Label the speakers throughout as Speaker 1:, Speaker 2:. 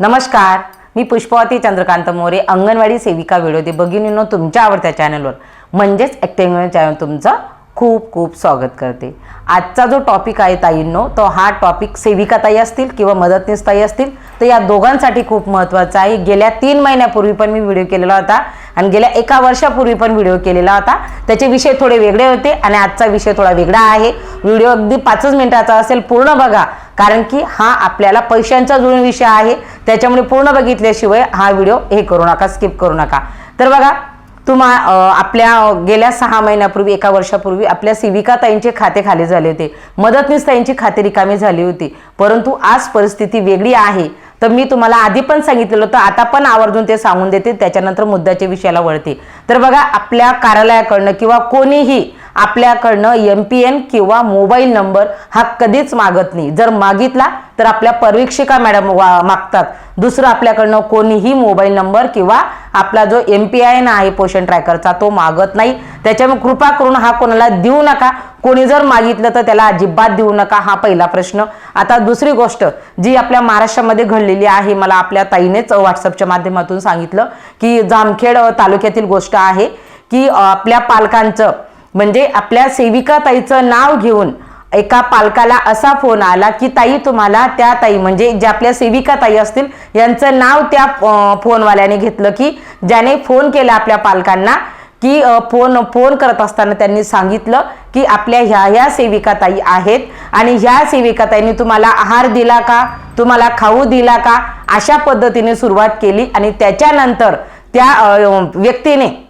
Speaker 1: नमस्कार मी पुष्पवती चंद्रकांत मोरे अंगणवाडी सेविका व्हिडिओ भगिनींनो तुमच्या आवडत्या चॅनलवर. म्हणजेच ॲक्टिंग चॅनल तुमचं खूप खूप स्वागत करते. आजचा जो टॉपिक आहे ताईंनो तो हा टॉपिक सेविका ताई असतील किंवा मदतनीस ताई असतील तर या दोघांसाठी खूप महत्त्वाचा आहे. गेल्या तीन महिन्यापूर्वी पण मी व्हिडिओ केलेला होता आणि गेल्या एका वर्षापूर्वी पण व्हिडिओ केलेला होता. त्याचे विषय थोडे वेगळे होते आणि आजचा विषय थोडा वेगळा आहे. व्हिडिओ अगदी पाचच मिनिटाचा असेल पूर्ण बघा. कारण की हा आपल्याला पैशांचा जुळून विषय आहे. त्याच्यामुळे पूर्ण बघितल्याशिवाय हा व्हिडिओ हे करू नका स्किप करू नका. तर बघा तुम्हा आपल्या गेल्या सहा महिन्यापूर्वी एका वर्षापूर्वी आपल्या सेविका ताईंचे खाते खाली झाले होते. मदतनीस ताईंची खाते रिकामी झाली होती. परंतु आज परिस्थिती वेगळी आहे. तर मी तुम्हाला आधी पण सांगितलेलं होतं आता पण आवर्जून ते सांगून देते त्याच्यानंतर मुद्द्याच्या विषयाला वळते. तर बघा आपल्या कार्यालयाकडनं किंवा कोणीही आपल्याकडनं एम पी एन किंवा मोबाईल नंबर हा कधीच मागत नाही. जर मागितला तर आपल्या परीक्षिका मॅडम वा- मागतात. दुसरं आपल्याकडनं कोणीही मोबाईल नंबर किंवा आपला जो एम पी आय आहे पोषण ट्रॅकरचा तो मागत नाही. त्याच्यामुळे कृपा करून हा कोणाला देऊ नका. कोणी जर मागितलं तर त्याला अजिबात देऊ नका. हा पहिला प्रश्न. आता दुसरी गोष्ट जी आपल्या महाराष्ट्रामध्ये घडलेली आहे. मला आपल्या ताईनेच व्हॉट्सअपच्या माध्यमातून सांगितलं की जामखेड तालुक्यातील गोष्ट आहे की आपल्या पालकांचं म्हणजे आपल्या सेविका ताईचं नाव घेऊन एका पालकाला असा फोन आला की ताई तुम्हाला त्या ताई म्हणजे ज्या आपल्या सेविका ताई असतील यांचं नाव त्या फोनवाल्याने घेतलं की ज्याने फोन केला आपल्या पालकांना की फोन फोन करत असताना त्यांनी सांगितलं की आपल्या ह्या ह्या सेविका ताई आहेत आणि ह्या सेविका ताईंनी तुम्हाला आहार दिला का? तुम्हाला खाऊ दिला का? अशा पद्धतीने सुरुवात केली आणि त्याच्यानंतर त्या व्यक्तीने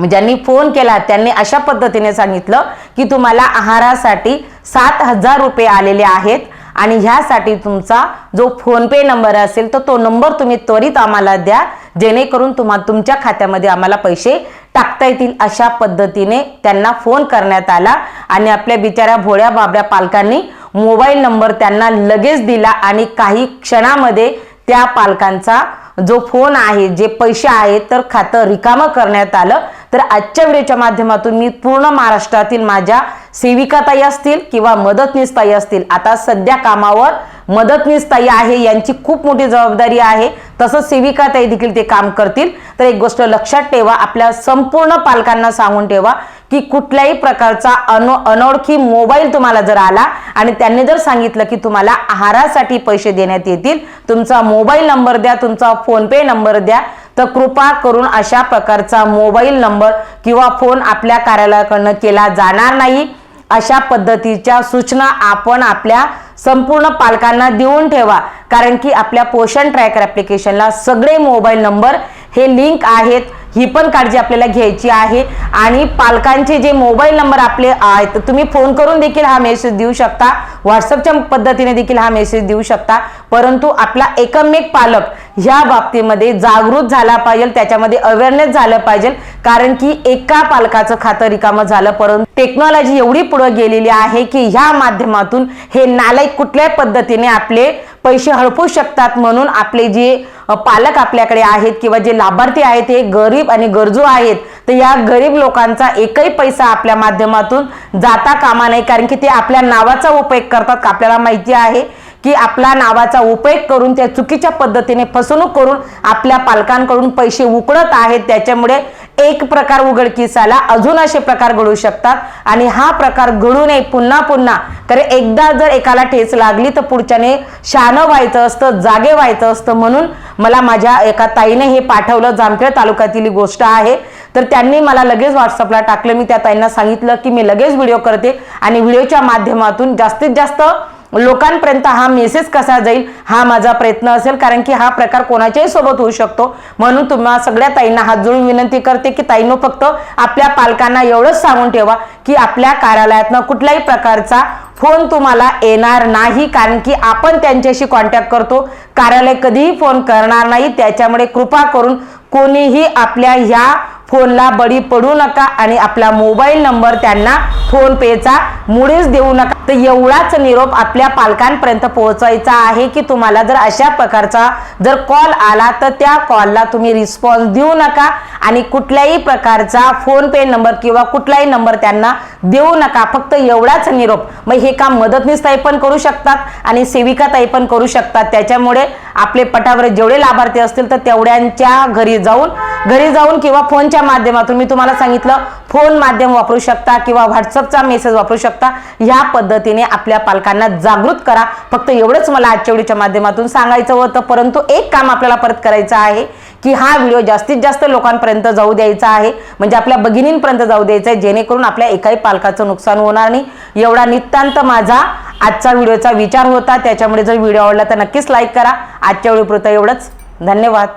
Speaker 1: ज्यांनी फोन केला त्यांनी अशा पद्धतीने सांगितलं की तुम्हाला आहारासाठी सात हजार रुपये आलेले आहेत आणि ह्यासाठी तुमचा जो फोन पे नंबर असेल तर तो नंबर तुम्ही त्वरित आम्हाला द्या जेणेकरून तुम्हा तुमच्या खात्यामध्ये आम्हाला पैसे टाकता येतील. अशा पद्धतीने त्यांना फोन करण्यात आला आणि आपल्या बिचाऱ्या भोळ्या बाबड्या पालकांनी मोबाईल नंबर त्यांना लगेच दिला आणि काही क्षणामध्ये त्या पालकांचा जो फोन आहे जे पैसे आहेत तर खातं रिकामं करण्यात आलं. तर आजच्या व्हिडिओच्या माध्यमातून मी पूर्ण महाराष्ट्रातील माझ्या सेविका ताई असतील किंवा मदतनीसताई असतील आता सध्या कामावर मदतनीस ताई आहे यांची खूप मोठी जबाबदारी आहे. तसंच सेविका ताई देखील ते काम करतील. तर एक गोष्ट लक्षात ठेवा आपल्या संपूर्ण पालकांना सांगून ठेवा की कुठल्याही प्रकारचा अनो अनोळखी मोबाईल तुम्हाला जर आला आणि त्यांनी जर सांगितलं की तुम्हाला आहारासाठी पैसे देण्यात येतील तुमचा मोबाईल नंबर द्या तुमचा फोनपे नंबर द्या तर कृपा करून अशा प्रकारचा मोबाईल नंबर किंवा फोन आपल्या कार्यालयाकडनं केला जाणार नाही. अशा पद्धतीच्या सूचना आपण आपल्या संपूर्ण पालकांना देऊन ठेवा. कारण की आपल्या पोषण ट्रॅकर ॲप्लिकेशनला सगळे मोबाईल नंबर हे लिंक आहेत. ही पण काळजी आपल्याला घ्यायची आहे. आणि पालकांचे जे मोबाईल नंबर आपले आहेत तुम्ही फोन करून देखील हा मेसेज देऊ शकता. व्हॉट्सअपच्या पद्धतीने देखील हा मेसेज देऊ शकता. परंतु आपला एकमेक पालक ह्या बाबतीमध्ये जागृत झाला पाहिजे त्याच्यामध्ये अवेअरनेस झालं पाहिजे. कारण की एका पालकाचं खातं रिकामं झालं परंतु टेक्नॉलॉजी एवढी पुढे गेलेली आहे की ह्या माध्यमातून हे नालायक कुठल्याही पद्धतीने आपले पैसे हडपू शकतात म्हणून आपले जे पालक आपल्याकडे आहेत किंवा जे लाभार्थी आहेत ते गरीब आणि गरजू आहेत तर या गरीब लोकांचा एकही पैसा आपल्या माध्यमातून जाता कामा नाही कारण की ते आपल्या नावाचा उपयोग करतात आपल्याला माहिती आहे की आपला नावाचा उपयोग करून त्या चुकीच्या पद्धतीने फसवणूक करून आपल्या पालकांकडून पैसे उकळत आहेत. त्याच्यामुळे एक प्रकार उघडकीस आला अजून असे प्रकार घडू शकतात आणि हा प्रकार घडू नये पुन्हा पुन्हा. तर एकदा जर एकाला ठेच लागली तर पुढच्याने शानं व्हायचं असतं जागे व्हायचं असतं म्हणून मला माझ्या एका ताईने हे पाठवलं. जामखेड तालुक्यातील गोष्ट आहे. तर त्यांनी मला लगेच व्हॉट्सअपला टाकलं. मी त्या ताईंना सांगितलं की मी लगेच व्हिडिओ करते आणि व्हिडिओच्या माध्यमातून जास्तीत जास्त लोकांपर्यंत हा मेसेज कसा जाईल हा माझा प्रयत्न असेल कारण की हा प्रकार कोणाच्याही सोबत होऊ शकतो. म्हणून तुम्हा सगळ्या ताईंना हात जोडून विनंती करते की ताईनो फक्त आपल्या पालकांना एवढंच सांगून ठेवा की आपल्या कार्यालयातनं कुठल्याही प्रकारचा फोन तुम्हाला येणार नाही कारण की आपण त्यांच्याशी कॉन्टॅक्ट करतो. कार्यालय कधीही फोन करणार नाही त्याच्यामुळे कृपा करून कोणीही आपल्या ह्या फोनला बळी पडू नका आणि आपला मोबाईल नंबर त्यांना फोन पेचा मुळेच देऊ नका. तर एवढाच निरोप आपल्या पालकांपर्यंत पोहोचवायचा आहे की तुम्हाला जर अशा प्रकारचा जर कॉल आला तर त्या कॉलला तुम्ही रिस्पॉन्स देऊ नका आणि कुठल्याही प्रकारचा फोन पे नंबर किंवा कुठलाही नंबर त्यांना देऊ नका. फक्त एवढाच निरोप. मग हे काम मदतनीस ताई पण करू शकतात आणि सेविका ताई पण करू शकतात. त्याच्यामुळे आपले पटावर जेवढे लाभार्थी असतील तर तेवढ्यांच्या घरी जाऊन घरी जाऊन किंवा फोनच्या माध्यमातून मी तुम्हाला सांगितलं फोन माध्यम वापरू शकता किंवा व्हॉट्सअपचा मेसेज वापरू शकता ह्या पद्धतीने आपल्या पालकांना जागृत करा. फक्त एवढंच मला आजच्या माध्यमातून सांगायचं होतं परंतु एक काम आपल्याला परत करायचं आहे की हा व्हिडिओ जास्तीत जास्त लोकांपर्यंत जाऊ द्यायचा आहे. म्हणजे आपल्या भगिनींपर्यंत जाऊ द्यायचा आहे जेणेकरून आपल्या एकाही पालकाचं नुकसान होणार नाही. एवढा नितांत माझा आजचा व्हिडिओचा विचार होता. त्याच्यामुळे जर व्हिडिओ आवडला तर नक्कीच लाईक करा. आजच्या वेळीपुरतं एवढंच. धन्यवाद.